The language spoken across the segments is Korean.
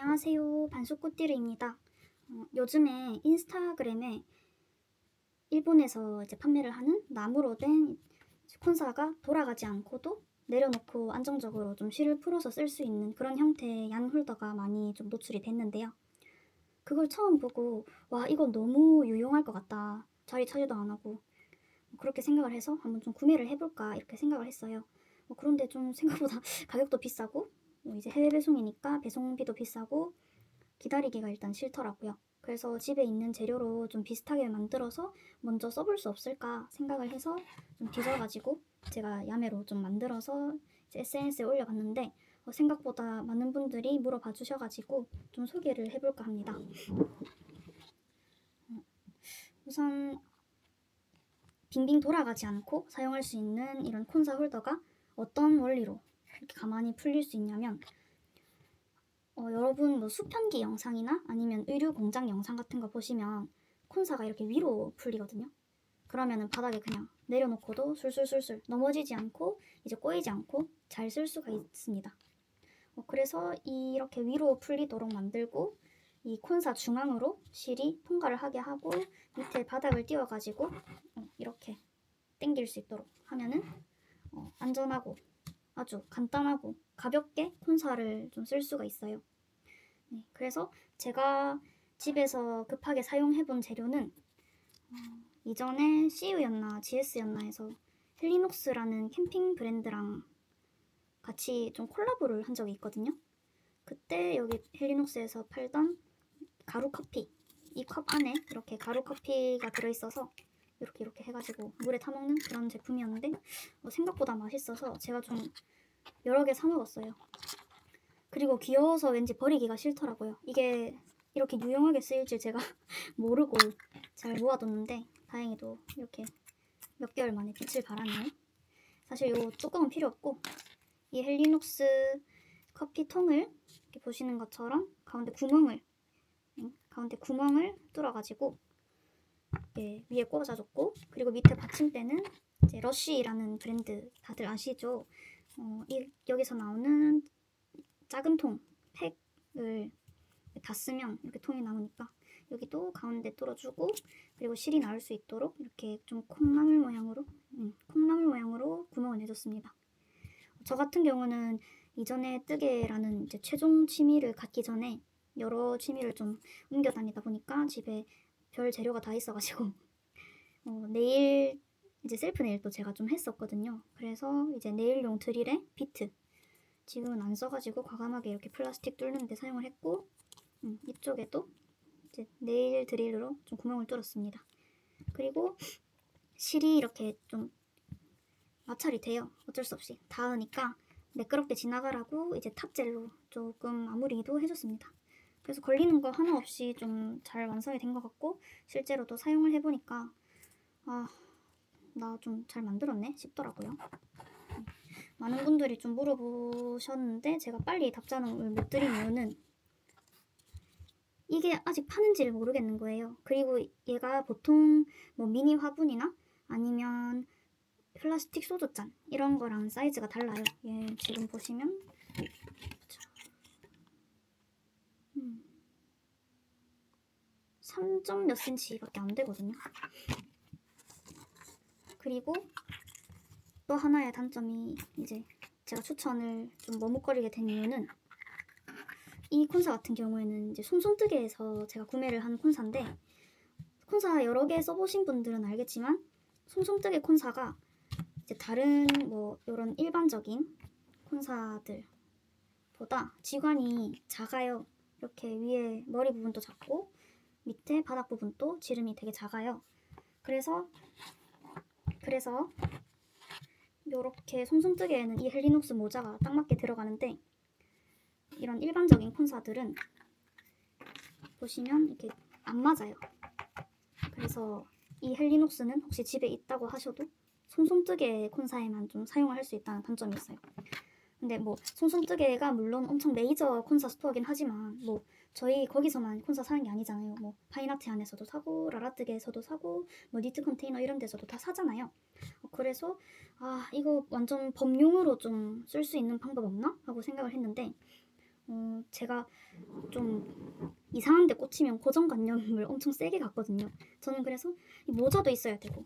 안녕하세요. 반숙꽃띠르입니다. 어, 요즘에 인스타그램에 일본에서 이제 판매를 하는 나무로 된 콘사가 돌아가지 않고도 내려놓고 안정적으로 좀 실을 풀어서 쓸 수 있는 그런 형태의 양 홀더가 많이 좀 노출이 됐는데요. 그걸 처음 보고 와 이건 너무 유용할 것 같다. 자리 차지도 안 하고 그렇게 생각을 해서 한번 좀 구매를 해볼까 이렇게 생각을 했어요. 어, 그런데 좀 생각보다 가격도 비싸고 뭐 이제 해외 배송이니까 배송비도 비싸고 기다리기가 일단 싫더라고요. 그래서 집에 있는 재료로 좀 비슷하게 만들어서 먼저 써볼 수 없을까 생각을 해서 좀 뒤져가지고 제가 야매로 좀 만들어서 SNS에 올려봤는데 어, 생각보다 많은 분들이 물어봐 주셔가지고 좀 소개를 해볼까 합니다. 어, 우선 빙빙 돌아가지 않고 사용할 수 있는 이런 콘사 홀더가 어떤 원리로 이렇게 가만히 풀릴 수 있냐면 어, 여러분 뭐 수편기 영상이나 아니면 의류 공장 영상 같은 거 보시면 콘사가 이렇게 위로 풀리거든요. 그러면은 바닥에 그냥 내려놓고도 술술술술 넘어지지 않고 이제 꼬이지 않고 잘 쓸 수가 있습니다. 어, 그래서 이렇게 위로 풀리도록 만들고 이 콘사 중앙으로 실이 통과를 하게 하고 밑에 바닥을 띄워가지고 어, 이렇게 당길 수 있도록 하면은 어, 안전하고 아주 간단하고 가볍게 콘사를 좀 쓸 수가 있어요. 네, 그래서 제가 집에서 급하게 사용해본 재료는 어, 이전에 CU였나 GS였나 해서 헬리녹스라는 캠핑 브랜드랑 같이 좀 콜라보를 한 적이 있거든요. 그때 여기 헬리녹스에서 팔던 가루 커피 이 컵 안에 이렇게 가루 커피가 들어있어서 이렇게 이렇게 해가지고 물에 타먹는 그런 제품이었는데 어, 생각보다 맛있어서 제가 좀 여러 개 사 먹었어요. 그리고 귀여워서 왠지 버리기가 싫더라고요. 이게 이렇게 유용하게 쓰일 줄 제가 모르고 잘 모아뒀는데 다행히도 이렇게 몇 개월 만에 빛을 발하네요. 사실 이 뚜껑은 필요 없고 이 헬리녹스 커피 통을 이렇게 보시는 것처럼 가운데 구멍을 응? 가운데 구멍을 뚫어가지고 이렇게 위에 꽂아줬고 그리고 밑에 받침대는 이제 러쉬라는 브랜드 다들 아시죠? 어, 이, 여기서 나오는 작은 통 팩을 다 쓰면 이렇게 통이 나오니까 여기도 가운데 뚫어주고 그리고 실이 나올 수 있도록 이렇게 좀 콩나물 모양으로 음, 콩나물 모양으로 구멍을 내줬습니다. 저 같은 경우는 이전에 뜨개라는 이제 최종 취미를 갖기 전에 여러 취미를 좀 옮겨 다니다 보니까 집에 별 재료가 다 있어가지고 어, 네일 이제 셀프 네일도 제가 좀 했었거든요. 그래서 이제 네일용 드릴에 비트 지금은 안 써가지고 과감하게 이렇게 플라스틱 뚫는데 사용을 했고 음, 이쪽에도 이제 네일 드릴로 좀 구멍을 뚫었습니다. 그리고 실이 이렇게 좀 마찰이 돼요. 어쩔 수 없이 닿으니까 매끄럽게 지나가라고 이제 탑젤로 조금 마무리도 해줬습니다. 그래서 걸리는 거 하나 없이 좀 잘 완성이 된 것 같고 실제로도 사용을 해보니까 아 나 좀 잘 만들었네 싶더라고요. 음, 많은 분들이 좀 물어보셨는데 제가 빨리 답장을 못 드린 이유는 이게 아직 파는지를 모르겠는 거예요. 그리고 얘가 보통 뭐 미니 화분이나 아니면 플라스틱 소주잔 이런 거랑 사이즈가 달라요. 얘 지금 보시면 자, 음, 3점 몇 cm밖에 안 되거든요. 그리고 또 하나의 단점이 이제 제가 추천을 좀 머뭇거리게 된 이유는 이 콘사 같은 경우에는 이제 솜솜뜨개에서 제가 구매를 한 콘사인데 콘사 여러 개 써보신 분들은 알겠지만 솜솜뜨개 콘사가 이제 다른 뭐 이런 일반적인 콘사들보다 지관이 작아요. 이렇게 위에 머리 부분도 작고 밑에 바닥 부분도 지름이 되게 작아요. 그래서 그래서 이렇게 솜솜뜨개에는 이 헬리녹스 모자가 딱 맞게 들어가는데 이런 일반적인 콘사들은 보시면 이렇게 안 맞아요. 그래서 이 헬리녹스는 혹시 집에 있다고 하셔도 솜솜뜨개 콘사에만 좀 사용을 할 수 있다는 단점이 있어요. 근데 뭐 솜솜뜨개가 물론 엄청 메이저 콘사 스토어긴 하지만 뭐 저희 거기서만 콘사 사는 게 아니잖아요. 뭐 파인아트 안에서도 사고 라라뜨개에서도 사고 뭐 니트 컨테이너 이런 데서도 다 사잖아요. 어, 그래서 아 이거 완전 범용으로 좀 쓸 수 있는 방법 없나 하고 생각을 했는데 어, 제가 좀 이상한 데 꽂히면 고정관념을 엄청 세게 갖거든요. 저는 그래서 이 모자도 있어야 되고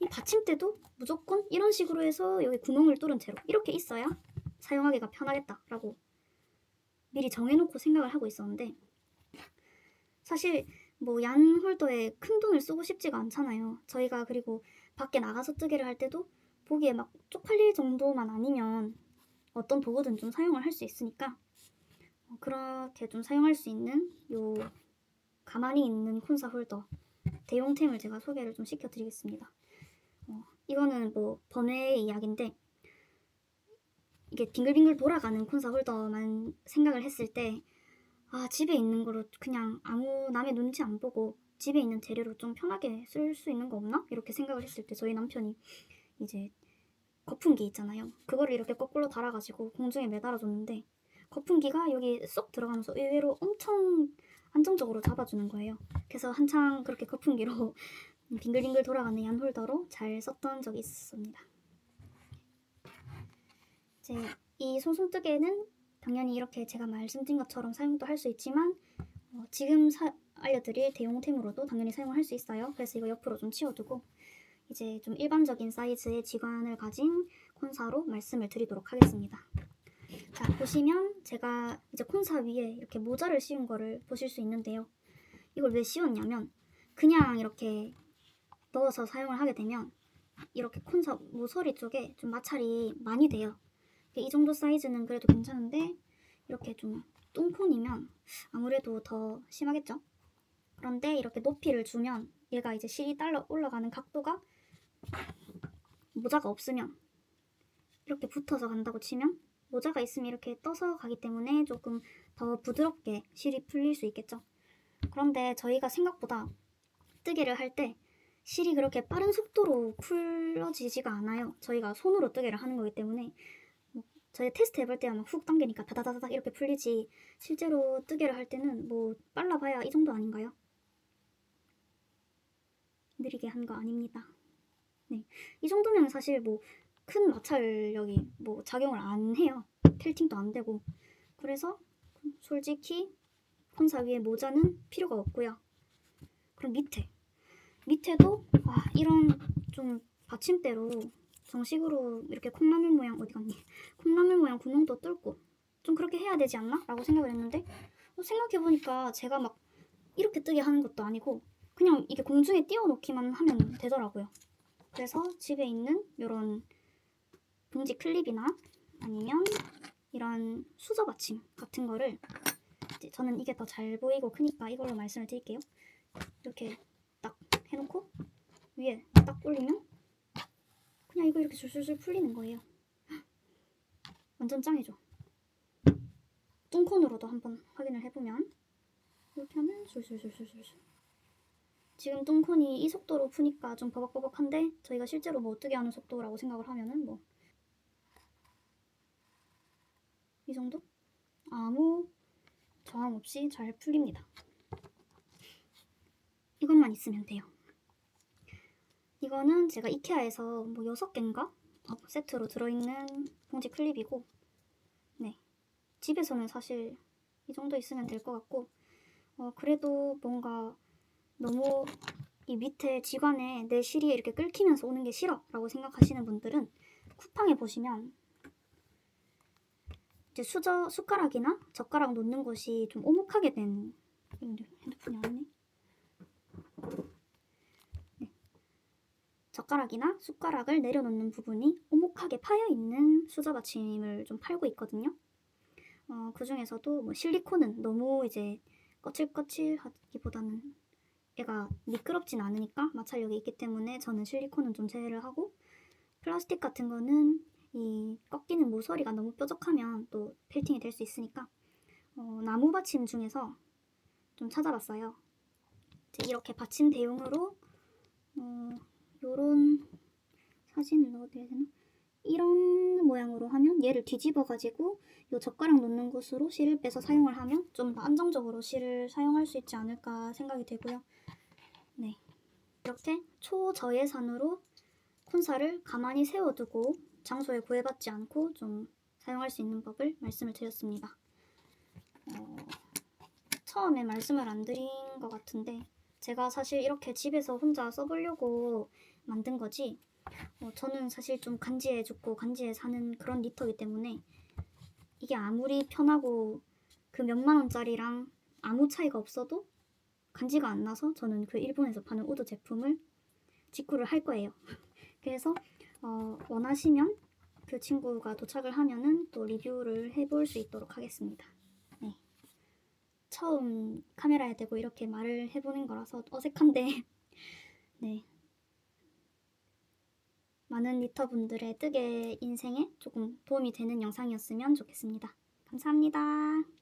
이 받침대도 무조건 이런 식으로 해서 여기 구멍을 뚫은 채로 이렇게 있어야 사용하기가 편하겠다라고 미리 정해놓고 생각을 하고 있었는데 사실 뭐 얀 홀더에 큰 돈을 쓰고 싶지가 않잖아요. 저희가 그리고 밖에 나가서 뜨개를 할 때도 보기에 막 쪽팔릴 정도만 아니면 어떤 도구든 좀 사용을 할 수 있으니까 어, 그렇게 좀 사용할 수 있는 요 가만히 있는 콘사 홀더 대용템을 제가 소개를 좀 시켜드리겠습니다. 어, 이거는 뭐 번외의 이야기인데 이게 빙글빙글 돌아가는 콘사 홀더만 생각을 했을 때 아, 집에 있는 거로 그냥 아무 남의 눈치 안 보고 집에 있는 재료로 좀 편하게 쓸 수 있는 거 없나? 이렇게 생각을 했을 때 저희 남편이 이제 거품기 있잖아요. 그거를 이렇게 거꾸로 달아가지고 공중에 매달아줬는데 거품기가 여기 쏙 들어가면서 의외로 엄청 안정적으로 잡아주는 거예요. 그래서 한창 그렇게 거품기로 빙글빙글 돌아가는 얀 홀더로 잘 썼던 적이 있었습니다. 이제 이 손손뜨개는 당연히 이렇게 제가 말씀드린 것처럼 사용도 할 수 있지만 어, 지금 사- 알려드릴 대용템으로도 당연히 사용을 할 수 있어요. 그래서 이거 옆으로 좀 치워두고 이제 좀 일반적인 사이즈의 지관을 가진 콘사로 말씀을 드리도록 하겠습니다. 자 보시면 제가 이제 콘사 위에 이렇게 모자를 씌운 거를 보실 수 있는데요. 이걸 왜 씌웠냐면 그냥 이렇게 넣어서 사용을 하게 되면 이렇게 콘사 모서리 쪽에 좀 마찰이 많이 돼요. 이 정도 사이즈는 그래도 괜찮은데 이렇게 좀 뚱콘이면 아무래도 더 심하겠죠. 그런데 이렇게 높이를 주면 얘가 이제 실이 딸려 올라가는 각도가 모자가 없으면 이렇게 붙어서 간다고 치면 모자가 있으면 이렇게 떠서 가기 때문에 조금 더 부드럽게 실이 풀릴 수 있겠죠. 그런데 저희가 생각보다 뜨개를 할 때 실이 그렇게 빠른 속도로 풀어지지가 않아요. 저희가 손으로 뜨개를 하는 거기 때문에 뭐 저희 테스트 해볼 때야 막훅 당기니까 다다다닥 이렇게 풀리지 실제로 뜨개를 할 때는 뭐 빨라봐야 이 정도 아닌가요? 느리게 한 거 아닙니다. 네, 이 정도면 사실 뭐 큰 마찰력이 뭐 작용을 안 해요. 틸팅도 안 되고 그래서 솔직히 콘사 위에 모자는 필요가 없고요. 그럼 밑에 밑에도 아, 이런 좀 받침대로 정식으로 이렇게 콩나물 모양 어디 갔니? 콩나물 모양 구멍도 뚫고 좀 그렇게 해야 되지 않나? 라고 생각을 했는데 어, 생각해보니까 제가 막 이렇게 뜨게 하는 것도 아니고 그냥 이게 공중에 띄워놓기만 하면 되더라고요. 그래서 집에 있는 이런 봉지 클립이나 아니면 이런 수저 받침 같은 거를 저는 이게 더 잘 보이고 크니까 이걸로 말씀을 드릴게요. 이렇게 딱 해놓고 위에 딱 올리면 그냥 이거 이렇게 술술술 풀리는 거예요. 완전 짱이죠. 뚱콘으로도 한번 확인을 해보면 이렇게 하면 술술술술술 지금 뚱콘이 이 속도로 푸니까 좀 버벅버벅한데 저희가 실제로 뭐 어떻게 하는 속도라고 생각을 하면은 뭐 이 정도? 아무 저항 없이 잘 풀립니다. 이것만 있으면 돼요. 이거는 제가 이케아에서 뭐 6개인가? 세트로 들어있는 봉지 클립이고 네 집에서는 사실 이 정도 있으면 될 것 같고 어, 그래도 뭔가 너무 이 밑에 지관에 내 실이 이렇게 끓기면서 오는 게 싫어 라고 생각하시는 분들은 쿠팡에 보시면 이제 수저 숟가락이나 젓가락 놓는 곳이 좀 오목하게 된 핸드폰이 안 왔네. 네. 젓가락이나 숟가락을 내려놓는 부분이 오목하게 파여 있는 수저 받침을 좀 팔고 있거든요. 어, 그 중에서도 뭐 실리콘은 너무 이제 거칠거칠하기보다는 얘가 미끄럽진 않으니까 마찰력이 있기 때문에 저는 실리콘은 좀 제외를 하고 플라스틱 같은 거는 이 꺾이는 모서리가 너무 뾰족하면 또 필팅이 될 수 있으니까 어, 나무 받침 중에서 좀 찾아봤어요. 이렇게 받침 대용으로 어, 요런 사진을 넣어드려야 되나? 이런 모양으로 하면 얘를 뒤집어 가지고 요 젓가락 놓는 곳으로 실을 빼서 사용을 하면 좀 더 안정적으로 실을 사용할 수 있지 않을까 생각이 되고요. 네. 이렇게 초저예산으로 콘사를 가만히 세워두고 장소에 구애받지 않고 좀 사용할 수 있는 법을 말씀을 드렸습니다. 어, 처음에 말씀을 안 드린 것 같은데 제가 사실 이렇게 집에서 혼자 써보려고 만든 거지 어, 저는 사실 좀 간지에 죽고 간지에 사는 그런 니터이기 때문에 이게 아무리 편하고 그 몇만 원짜리랑 아무 차이가 없어도 간지가 안 나서 저는 그 일본에서 파는 우드 제품을 직구를 할 거예요. 그래서 어, 원하시면 그 친구가 도착을 하면은 또 리뷰를 해볼 수 있도록 하겠습니다. 네. 처음 카메라에 대고 이렇게 말을 해보는 거라서 어색한데, 네. 많은 리터분들의 뜨개 인생에 조금 도움이 되는 영상이었으면 좋겠습니다. 감사합니다.